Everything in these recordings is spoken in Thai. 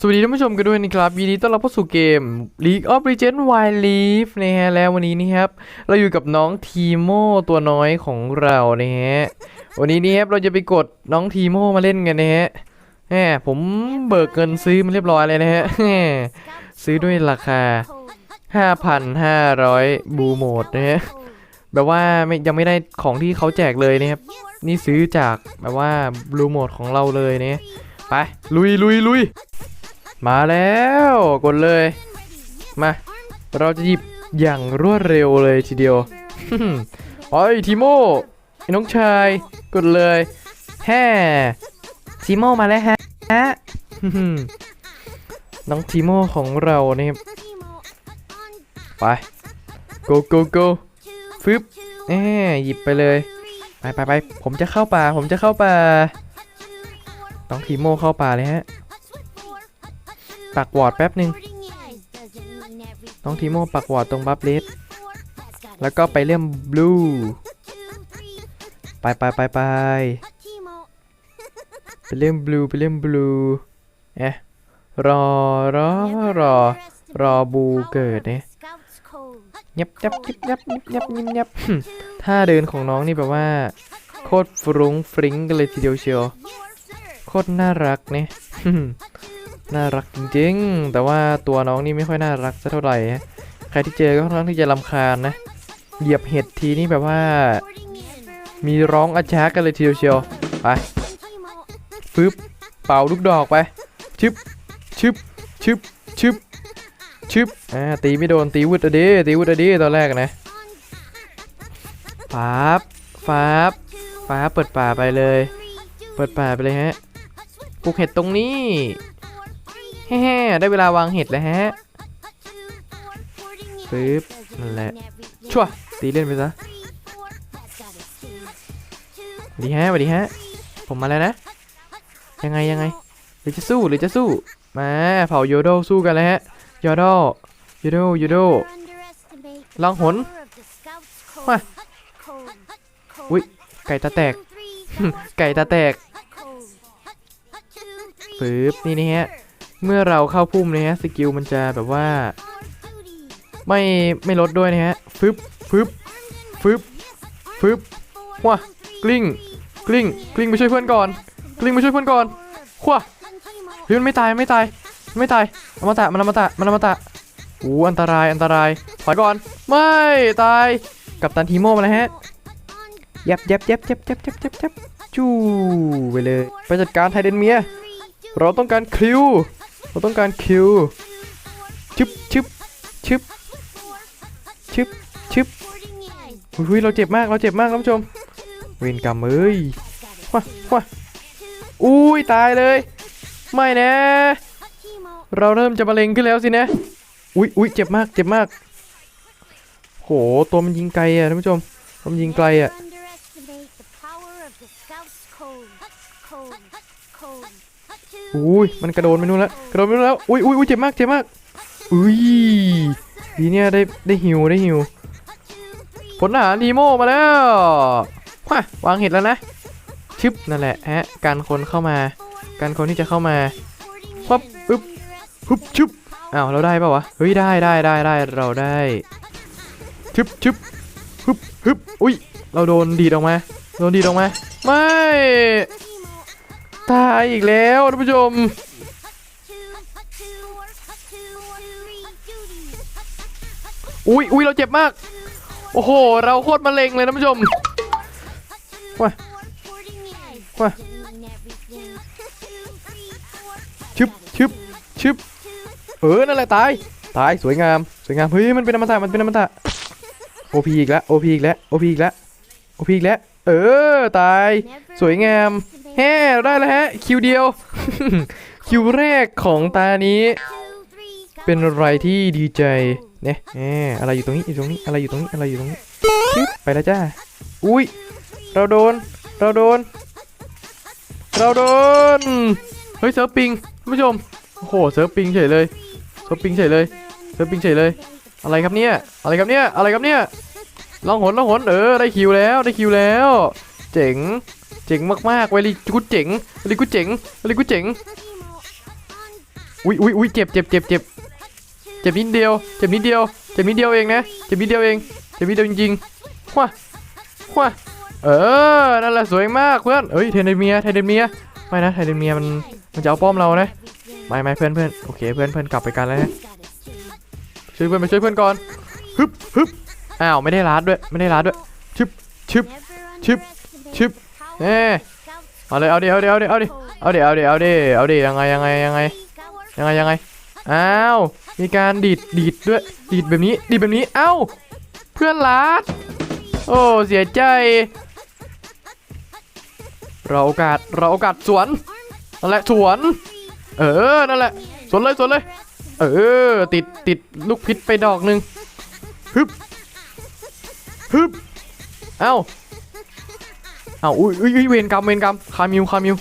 สวัสดีท่านผู้ชมกันด้วยนะครับยินดีต้อนรับเข้าสู่เกม League of Legends Wild Rift นะฮะแล้ววันนี้นี่ครับ เราอยู่กับน้องทีโมตัวน้อยของเรานะฮะวันนี้นี่ครับเราจะไปกดน้องทีโมมาเล่นกันนะฮะแหมผมเบิกเงินซื้อมาเรียบร้อยเลยนะฮะซื้อด้วยราคา 5,500 บูโหมดนะฮะแบบว่าไม่ยังไม่ได้ของที่เขาแจกเลยนะครับนี่ซื้อจากแบบว่าบลูโหมดของเราเลยเนี่ยไปลุยลุยลุย มาแล้วกดเลย มา เราจะหยิบอย่างรวดเร็วเลยทีเดียวโอ้ยทีโมน้องชาย กดเลยแฮ่ทีโมมาแล้วฮะน้องทีโมของเราเนี่ยไป go go go ฟึบแหมหยิบไปเลย ไปไปไปผมจะเข้าป่า ผมจะเข้าป่า น้องทีโมเข้าป่าเลยฮะ ปักวอร์ดแป๊บหนึ่งน้องทีโมปักวอร์ดตรงบัฟเลสแล้วก็ไปเลี่ยมบลูไปไปไปไปไปเลี่ยมบลูไปเลี่ยมบลูเอ๊ะรอรอรอรอบูเกิดเนี่ยยับยับยับยับยับยับยับถ้าเดินของน้องนี่แบบว่า โคตรฟรุ้งฟริ้งกันเลยทีเดียวเชียวโคตรน่ารักเนี่ย น่ารักจริงๆ แต่ว่าตัวน้องนี่ไม่ค่อยน่ารักสักเท่าไหร่ฮะใครที่เจอก็ค่อนข้างที่จะรำคาญนะ เหยียบเห็ดทีนี่แบบว่า มีร้องอาชากันเลยทีเดียวเชียว ไปฟึบเป่าลูกดอกไป ชึบ ชึบ ชึบ ชึบ ชึบ อ่า ตีไม่โดน ตีวุดอดีตีวุดอดีตอนแรกนะฟาบฟาบฟ้าเปิดป่าไปเลย เปิดป่าไปเลยฮะ ปลูกเห็ดตรงนี้ แฮ่ได้เวลาวางเห็ดแล้วฮะปึ๊บนั่นแหละชั่วตีเล่นไปซะดีฮะสวัสดีฮะ ผมมาแล้วนะ ยังไงยังไง หรือจะสู้หรือจะสู้ มาเผาโยโดสู้กันแล้วฮะโยโดโยโดโยโดลองหนมาอุ๊ยไก่ตาแตก ไก่ตาแตกปึ๊บนี่นะฮะ เมื่อเราเข้าพุ่มนะฮะสกิลมันจะแบบว่า ไม่ไม่ลดด้วยนะฮะฟึบฟึบฟึบฟึบว้ากลิ้งกลิ้งกลิ้งไปช่วยเพื่อนก่อน กลิ้งไปช่วยเพื่อนก่อนว้าเฮ้ยมันไม่ตายไม่ตายไม่ตายอมตะมันอมตะมันอมตะอู้อันตรายอันตรายถอยก่อน ไม่ตายกับตันทีโมมาแล้วฮะยับยับยับยับยับยับยับยับจู้ไปเลย ไปจัดการไทเดนเมีย เราต้องการคิว เราต้องการคิวชึบชึบชึบชึบชึบอุ้ยเราเจ็บมาก เราเจ็บมากท่านผู้ชม เวรกรรมเอ้ยว้าว้าอุ้ยตายเลย ไม่นะ เราเริ่มจะมะเร็งขึ้นแล้วสินะ อุ้ยอุ้ยเจ็บมาก เจ็บมาก โห ตัวมันยิงไกลอะท่านผู้ชม ตัวมันยิงไกลอะ อุ้ยมันกระโดดไปนู่นแล้วกระโดดไปนู่นแล้วอุ้ยอุ้ยอุ้ยเจ็บมากเจ็บมากอุ้ยดีเนี่ยได้ได้หิวได้หิวผลอาหารนีโมมาแล้วว้าวางเห็ดแล้วนะชึบนั่นแหละฮะการคนเข้ามา การคนที่จะเข้ามาปั๊บปึ๊บฮึบชึบอ้าวเราได้ปะวะเฮ้ยได้ได้ได้ได้เราได้ชึบชึบฮึบฮึบอุ้ยเราโดนดีดออกมาโดนดีดออกมาไม่ ตายอีกแล้วท่านผู้ชม อุ้ยอุ้ยเราเจ็บมาก โอ้โห เราโคตรมะเร็งเลยท่านผู้ชมว้าว้าชึบชึบชึบเออ นั่นแหละตาย ตาย สวยงาม สวยงาม เฮ้ย มันเป็นอมตะ มันเป็นอมตะโอพีอีกแล้วโอพีอีกแล้วโอพีอีกแล้วโอพีอีกแล้ว เออ ตาย สวยงาม แฮ่เราได้แล้วฮะ คิวเดียว คิวแรกของตานี้ เป็นอะไรที่ดีใจเนี่ยแอะไรอยู่ตรงนี้อยู่ตรงนี้อะไรอยู่ตรงนี้อะไรอยู่ตรงนี้ไปแล้วจ้าอุ้ยเราโดน เราโดน เราโดน เฮ้ยเซิร์ฟปิงท่านผู้ชมโอ้โหเซิร์ฟปิงเฉยเลยเซิร์ฟปิงเฉยเลยเซิร์ฟปิงเฉยเลย อะไรครับเนี่ยอะไรครับเนี่ยอะไรครับเนี่ยลองหนลองหนเออได้คิวแล้วได้คิวแล้ว เจ๋ง เจ๋งมากๆเวลีกูเจ๋งเวลีกูเจ๋งเวลีกูเจ๋งอุ้ยอุ้ยอุ้ยเจ็บเจ็บเจ็บเจ็บเจ็บนิดเดียวเจ็บนิดเดียวเจ็บนิดเดียวเองนะเจ็บนิดเดียวเองเจ็บนิดเดียวจริงๆว้าว้าเออนั่นแหละสวยมากเพื่อนเอ้ยเทนเดเมียเทนเดเมียไม่นะเทเดนเมียมันมันจะเอาป้อมเรานะไม่ไม่เพื่อนเพื่อนโอเคเพื่อนเพื่อนกลับไปกันแล้วนะช่วยเพื่อนไปช่วยเพื่อนก่อนฮึบฮึบอ้าวไม่ได้ลาดด้วยไม่ได้ลาดด้วยชึบชึบชึบชึบ เน่มาเลยเอาดิเอาดิเอาดิเอาดิเอาดิเอาดิเอาดิเอาดิยังไงยังไงยังไงยังไงยังไงอ้าวมีการดีดดีดด้วยดีดแบบนี้ดีดแบบนี้เอ้าเพื่อนรัดโอ้เสียใจ เราโอกาสเราโอกาสสวนนั่นแหละสวน เออนั่นแหละสวนเลยสวนเลยเออติดติดลูกพิษไปดอกหนึ่งฮึบฮึบเอ้า อ้าวอุ้ยอุ้ยเวรกรรมเวรกรรมคามิวคามิว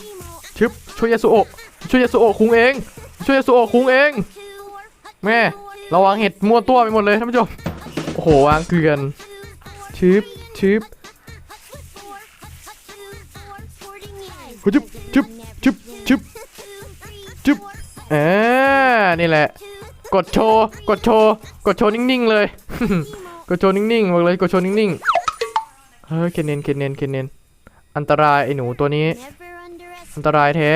ชึบช่วยยาสุโอะช่วยยาสุโอะคุงเอง ช่วยยาสุโอะคุงเอง แม่ระวังเห็ดมั่วตัวไปหมดเลยท่านผู้ชมโอ้โหวางเกลือนชึบชึบชึบชึบชึบชึบชึบอ่านี่แหละ กดโชว์กดโชว์กดโชว์นิ่งๆเลย กดโชว์นิ่งๆบอกเลยกดโชว์นิ่งๆเฮ้ยเคนเนนเคนเนนเคนเนน อันตรายไอ้หนูตัวนี้ อันตรายแท้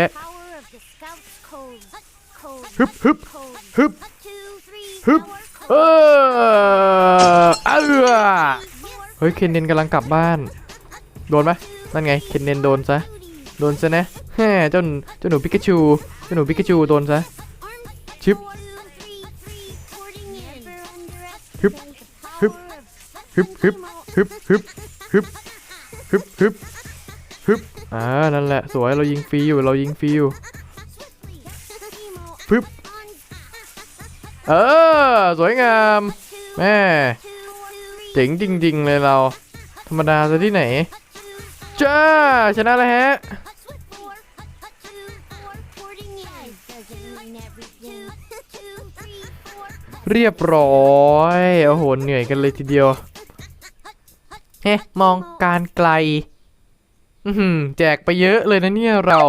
ฮึบฮึบฮึบฮึบเออเฮ้ยเคนเนนกำลังกลับบ้าน โดนไหมนั่นไงเคนเนนโดนซะโดนซะนะเฮ่เจ้าเจ้าหนูพิกาชูเจ้าหนูพิกาชูโดนซะชิปฮึบฮึบฮึบฮึบฮึบฮึบ อ่านั่นแหละสวยเรายิงฟรีอยู่เรายิงฟรีอยู่ฟึบเออสวยงามแม่เจ๋งจริง ๆ เลยเรา ธรรมดาซะที่ไหนจ้าชนะแล้วฮะเรียบร้อยโอ้โหเหนื่อยกันเลยทีเดียวเฮ้มองการไกล อือหือแจกไปเยอะเลยนะเนี่ยเรา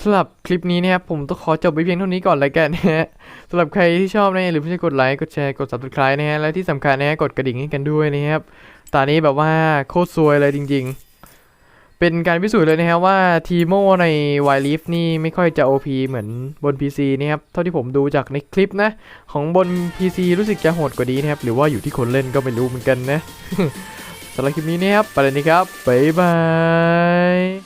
สำหรับคลิปนี้เนี่ยผมต้องขอจบไปเพียงเท่านี้ก่อนเลยกันนะฮะสำหรับใครที่ชอบนะอย่าลืมที่จะกดไลค์กดแชร์กด subscribe นะฮะและที่สำคัญนะฮะกดกระดิ่งให้กันด้วยนะครับตอนนี้แบบว่าโคตรซวยเลยจริง ๆ เป็นการพิสูจน์เลยนะฮะว่าทีโมในวายลิฟนี่ไม่ค่อยจะ OP เหมือนบน PC นะครับเท่าที่ผมดูจากในคลิปนะ ของบน PC รู้สึกจะโหดกว่านี้นะครับหรือว่าอยู่ที่คนเล่นก็ไม่รู้เหมือนกันนะ สำหรับคลิปนี้นะครับไปเลยนะครับบ๊ายบาย